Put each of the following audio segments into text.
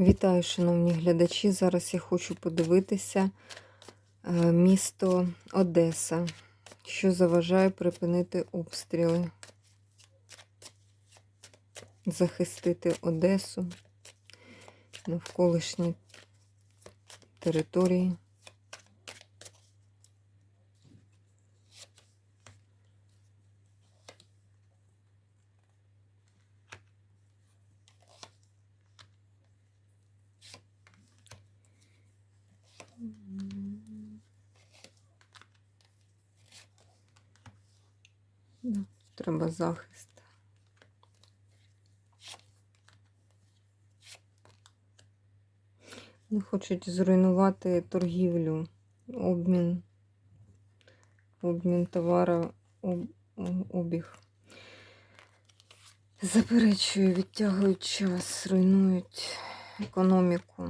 Вітаю, шановні глядачі. Зараз я хочу подивитися е, місто Одеса, що заважає припинити обстріли, захистити Одесу, навколишні території. Треба захист. Вони хочуть зруйнувати торгівлю, обмін, обмін товару, об, обіг. Заперечую, відтягують час, руйнують економіку.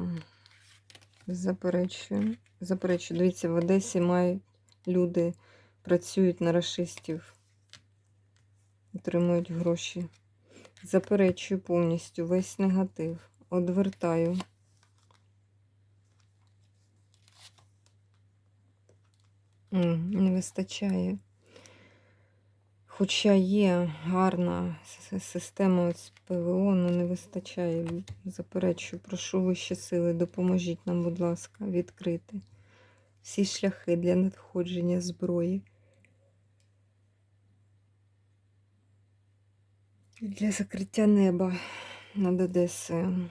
Заперечую. Заперечую. Дивіться, в Одесі мають люди працюють на расистів, отримують гроші. Заперечую повністю весь негатив. Одвертаю. Не вистачає. Хоча є гарна система от ПВО, але не вистачає. Заперечую, прошу вищі сили, допоможіть нам, будь ласка, відкрити всі шляхи для надходження зброї. Для закриття неба над Одесою.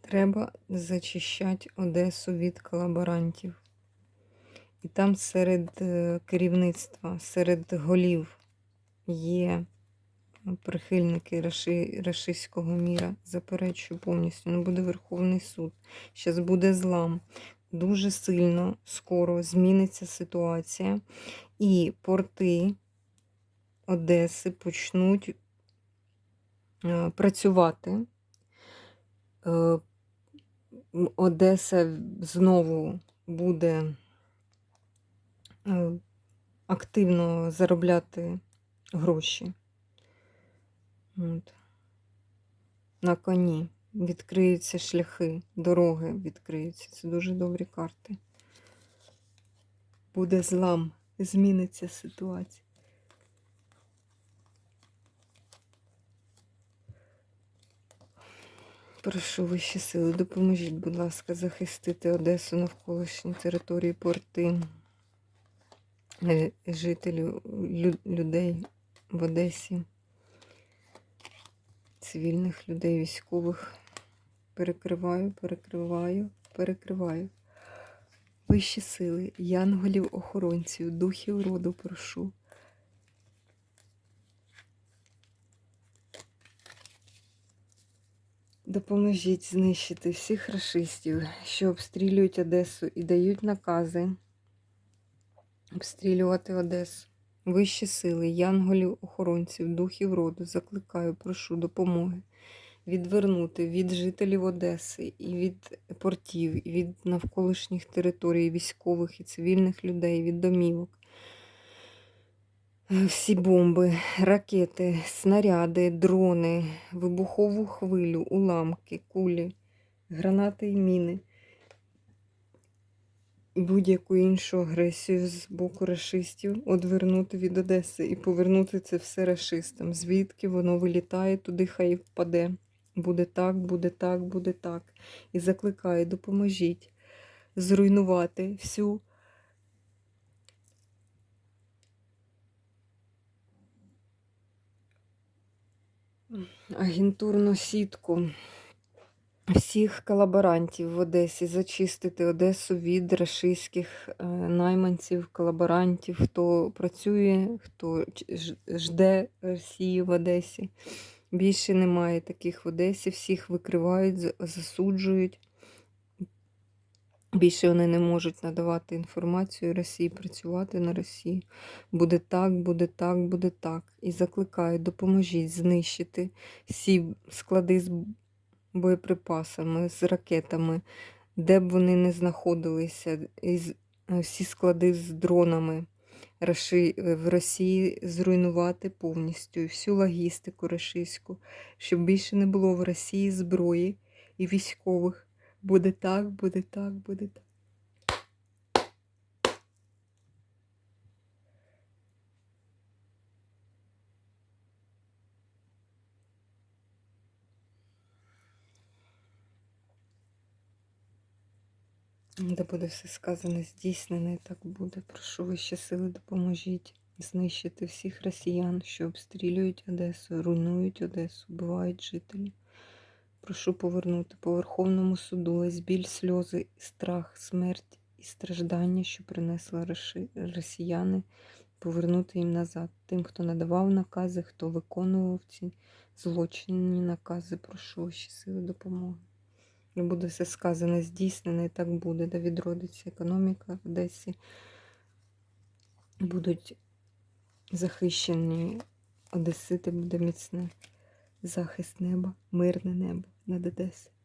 Треба зачищати Одесу від колаборантів. І там серед е, керівництва, серед голів є прихильники раши, рашистського міра. Заперечую повністю. Не буде Верховний суд. Зараз буде злам. Дуже сильно скоро зміниться ситуація, і порти Одеси почнуть е, працювати. Е, Одеса знову буде е, активно заробляти гроші. От. На коні відкриються шляхи, дороги відкриються. Це дуже добрі карти. Буде злам, зміниться ситуація. Прошу вищі сили, допоможіть, будь ласка, захистити Одесу навколишні території порти, е, жителів, людей в Одесі, цивільних людей, військових. Перекриваю, перекриваю, перекриваю. Вищі сили, янголів, охоронців, духів роду прошу. Допоможіть знищити всіх расистів, що обстрілюють Одесу і дають накази обстрілювати Одесу. Вищі сили, янголів, охоронців, духів роду, закликаю, прошу допомоги відвернути від жителів Одеси і від портів, і від навколишніх територій, військових і цивільних людей, від домівок. Всі бомби, ракети, снаряди, дрони, вибухову хвилю, уламки, кулі, гранати і міни. Будь-яку іншу агресію з боку рашистів одвернути від Одеси і повернути це все рашистам. Звідки воно вилітає, туди хай впаде. Буде так, буде так, буде так. І закликаю, допоможіть зруйнувати всю агентурну сітку всіх колаборантів в Одесі, зачистити Одесу від рашистських е, найманців, колаборантів, хто працює, хто жде Росії в Одесі. Більше немає таких в Одесі, всіх викривають, засуджують. Більше вони не можуть надавати інформацію Росії, працювати на Росії. Буде так, буде так, буде так. І закликаю, допоможіть знищити всі склади з боєприпасами, з ракетами, де б вони не знаходилися, е, всі склади з дронами, е, в Росії зруйнувати повністю всю логістику російську, щоб більше не було в Росії зброї і військових. Буде так, буде так, буде так. Де буде все сказане, здійснене, і так буде. Прошу вищі сили, допоможіть знищити всіх росіян, що обстрілюють Одесу, руйнують Одесу, вбивають жителів. Прошу повернути по Верховному суду весь біль, сльози, страх, смерть і страждання, що принесли росіяни, повернути їм назад. Тим, хто надавав накази, хто виконував ці злочинні накази, прошу вищі сили допомоги. І буде все сказане, здійснене, і так буде, де відродиться економіка в Одесі. Будуть захищені Одесити, буде міцне захист неба, мирне небо над Одесою.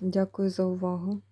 Дякую за увагу.